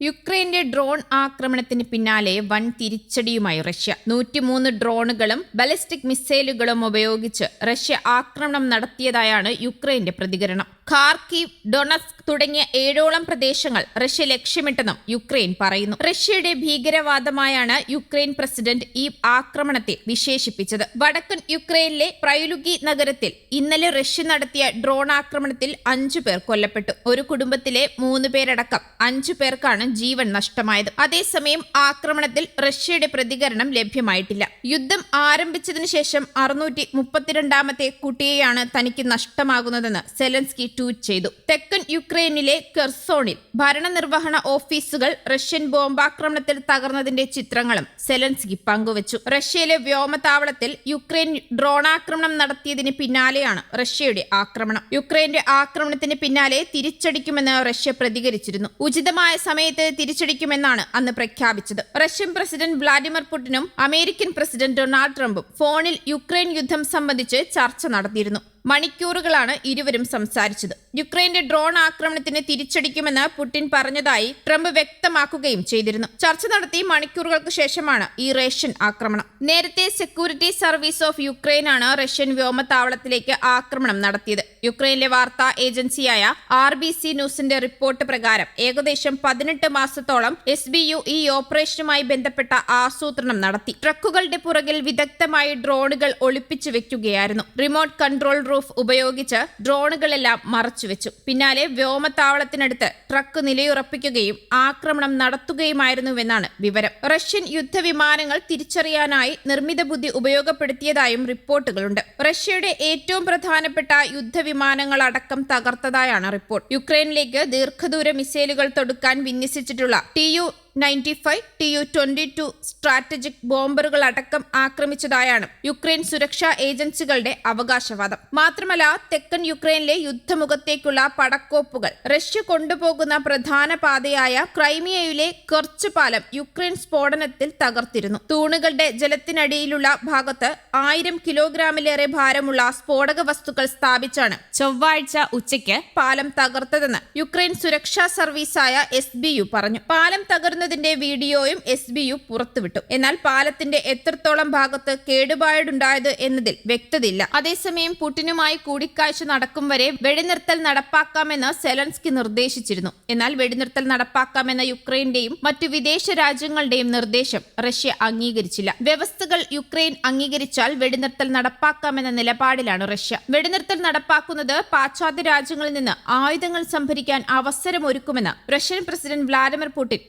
യുക്രൈന്റെ drone ആക്രമണത്തിന് പിന്നാലെ വൻ തിരിച്ചടിയുമായി റഷ്യ. നൂറ്റിമൂന്ന് ഡ്രോണുകളും ബലിസ്റ്റിക് മിസൈലുകളും ഉപയോഗിച്ച് റഷ്യ ആക്രമണം നടത്തിയതായാണ് യുക്രൈന്റെ പ്രതികരണം. ഖാർക്കീവ് ഡൊണസ്ക് തുടങ്ങിയ ഏഴോളം പ്രദേശങ്ങൾ റഷ്യ ലക്ഷ്യമിട്ടെന്നും യുക്രൈൻ പറയുന്നു. റഷ്യയുടെ ഭീകരവാദമായാണ് യുക്രൈൻ പ്രസിഡന്റ് ഈ ആക്രമണത്തെ വിശേഷിപ്പിച്ചത്. വടക്കൻ യുക്രൈനിലെ പ്രൈലുഗി നഗരത്തിൽ ഇന്നലെ റഷ്യ നടത്തിയ ഡ്രോൺ ആക്രമണത്തിൽ അഞ്ചു പേർ കൊല്ലപ്പെട്ടു. ഒരു കുടുംബത്തിലെ മൂന്ന് പേരടക്കം അഞ്ചു പേർക്കാണ് ജീവൻ നഷ്ടമായത്. അതേസമയം ആക്രമണത്തിൽ റഷ്യയുടെ പ്രതികരണം ലഭ്യമായിട്ടില്ല. യുദ്ധം ആരംഭിച്ചതിനു ശേഷം അറുന്നൂറ്റി മുപ്പത്തിരണ്ടാമത്തെ കുട്ടിയെയാണ് തനിക്ക് നഷ്ടമാകുന്നതെന്ന് സെലൻസ്കി ട്വീറ്റ് ചെയ്തു. തെക്കൻ യുക്രൈനിലെ കെർസോണിൽ ഭരണനിർവഹണ ഓഫീസുകൾ റഷ്യൻ ബോംബാക്രമണത്തിൽ തകർന്നതിന്റെ ചിത്രങ്ങളും സെലൻസ്കി പങ്കുവച്ചു. റഷ്യയിലെ വ്യോമതാവളത്തിൽ യുക്രൈൻ ഡ്രോണാക്രമണം നടത്തിയതിന് പിന്നാലെയാണ് റഷ്യയുടെ ആക്രമണം. യുക്രൈന്റെ ആക്രമണത്തിന് പിന്നാലെ തിരിച്ചടിക്കുമെന്ന് റഷ്യ പ്രതികരിച്ചിരുന്നു. ഉചിതമായ സമയത്ത് തിരിച്ചടിക്കുമെന്നാണ് അന്ന് പ്രഖ്യാപിച്ചത്. റഷ്യൻ പ്രസിഡന്റ് വ്ളാഡിമിർ പുടിനും അമേരിക്കൻ പ്രസിഡന്റ് ഡൊണാൾഡ് ട്രംപും ഫോണിൽ യുക്രൈൻ യുദ്ധം സംബന്ധിച്ച് ചർച്ച നടത്തിയിരുന്നു. മണിക്കൂറുകളാണ് ഇരുവരും സംസാരിച്ചത്. യുക്രൈന്റെ ഡ്രോൺ ആക്രമണത്തിന് തിരിച്ചടിക്കുമെന്ന് പുടിൻ പറഞ്ഞതായി ട്രംപ് വ്യക്തമാക്കുകയും ചെയ്തിരുന്നു. ചർച്ച നടത്തി മണിക്കൂറുകൾക്ക് ശേഷമാണ് ഈ റഷ്യൻ ആക്രമണം. നേരത്തെ സെക്യൂരിറ്റി സർവീസ് ഓഫ് യുക്രൈൻ ആണ് റഷ്യൻ വ്യോമത്താവളത്തിലേക്ക് ആക്രമണം നടത്തിയത്. യുക്രൈനിലെ വാർത്താ ഏജൻസിയായ ആർ ബി സി ന്യൂസിന്റെ റിപ്പോർട്ട് പ്രകാരം ഏകദേശം പതിനെട്ട് മാസത്തോളം എസ് ബി യു ഈ ഓപ്പറേഷനുമായി ബന്ധപ്പെട്ട ആസൂത്രണം നടത്തി. ട്രക്കുകളുടെ പുറകിൽ വിദഗ്ധമായി ഡ്രോണുകൾ ഒളിപ്പിച്ചു വെക്കുകയായിരുന്നു. റിമോട്ട് കൺട്രോൾ റൂഫ് ഉപയോഗിച്ച് ഡ്രോണുകളെല്ലാം മറച്ചുവെച്ചു. പിന്നാലെ വ്യോമത്താവളത്തിനടുത്ത് ട്രക്ക് നിലയുറപ്പിക്കുകയും ആക്രമണം നടത്തുകയുമായിരുന്നുവെന്നാണ് വിവരം. റഷ്യൻ യുദ്ധവിമാനങ്ങൾ തിരിച്ചറിയാനായി നിർമ്മിത ബുദ്ധി ഉപയോഗപ്പെടുത്തിയതായും റിപ്പോർട്ടുകളുണ്ട്. റഷ്യയുടെ ഏറ്റവും പ്രധാനപ്പെട്ട യുദ്ധവിമാനങ്ങളടക്കം തകർത്തതായാണ് റിപ്പോർട്ട്. യുക്രൈനിലേക്ക് ദീർഘദൂര മിസൈലുകൾ തൊടുക്കാൻ വിന്യസിച്ചിട്ടുള്ള T U ninety five T U twenty two strategic ബോംബറുകൾ അടക്കം ആക്രമിച്ചതായാണ് യുക്രൈൻ സുരക്ഷാ ഏജൻസികളുടെ അവകാശവാദം. മാത്രമല്ല തെക്കൻ യുക്രൈനിലെ യുദ്ധമുഖത്തേക്കുള്ള പടക്കോപ്പുകൾ റഷ്യ കൊണ്ടുപോകുന്ന പ്രധാന പാതയായ ക്രൈമിയയിലെ കെർച്ച് പാലം യുക്രൈൻ സ്ഫോടനത്തിൽ തകർത്തിരുന്നു. തൂണുകളുടെ ജലത്തിനടിയിലുള്ള ഭാഗത്ത് ആയിരം കിലോഗ്രാമിലേറെ ഭാരമുള്ള സ്ഫോടക വസ്തുക്കൾ സ്ഥാപിച്ചാണ് ചൊവ്വാഴ്ച ഉച്ചയ്ക്ക് പാലം തകർത്തതെന്ന് യുക്രൈൻ സുരക്ഷാ സർവീസായ എസ് ബി യു പറഞ്ഞു. പാലം തകർന്നതിന്റെ വീഡിയോയും എസ് ബി യു പുറത്തുവിട്ടു. എന്നാൽ പാലത്തിന്റെ എത്രത്തോളം ഭാഗത്ത് കേടുപാടുണ്ടായത് എന്നതിൽ വ്യക്തതയില്ല. അതേസമയം പുടിനുമായി കൂടിക്കാഴ്ച നടക്കും വരെ വെടിനിർത്തൽ നടപ്പാക്കാമെന്ന് സെലൻസ്കി നിർദ്ദേശിച്ചിരുന്നു. എന്നാൽ വെടിനിർത്തൽ നടപ്പാക്കാമെന്ന യുക്രൈന്റെയും മറ്റു വിദേശ രാജ്യങ്ങളുടെയും നിർദ്ദേശം റഷ്യ അംഗീകരിച്ചില്ല. വ്യവസ്ഥകൾ യുക്രൈൻ അംഗീകരിച്ചാൽ വെടിനിർത്തൽ നടപ്പാക്കാമെന്ന നിലപാടിലാണ് റഷ്യ. വെടിനിർത്തൽ നടപ്പാക്കുന്നത് പാശ്ചാത്യ രാജ്യങ്ങളിൽ നിന്ന് ആയുധങ്ങൾ സംഭരിക്കാൻ അവസരമൊരുക്കുമെന്ന് റഷ്യൻ പ്രസിഡന്റ് വ്ളാഡിമിർ പുടിൻ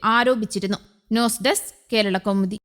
ആരോപിച്ചിരുന്നു. News desk Kerala Kaumudi.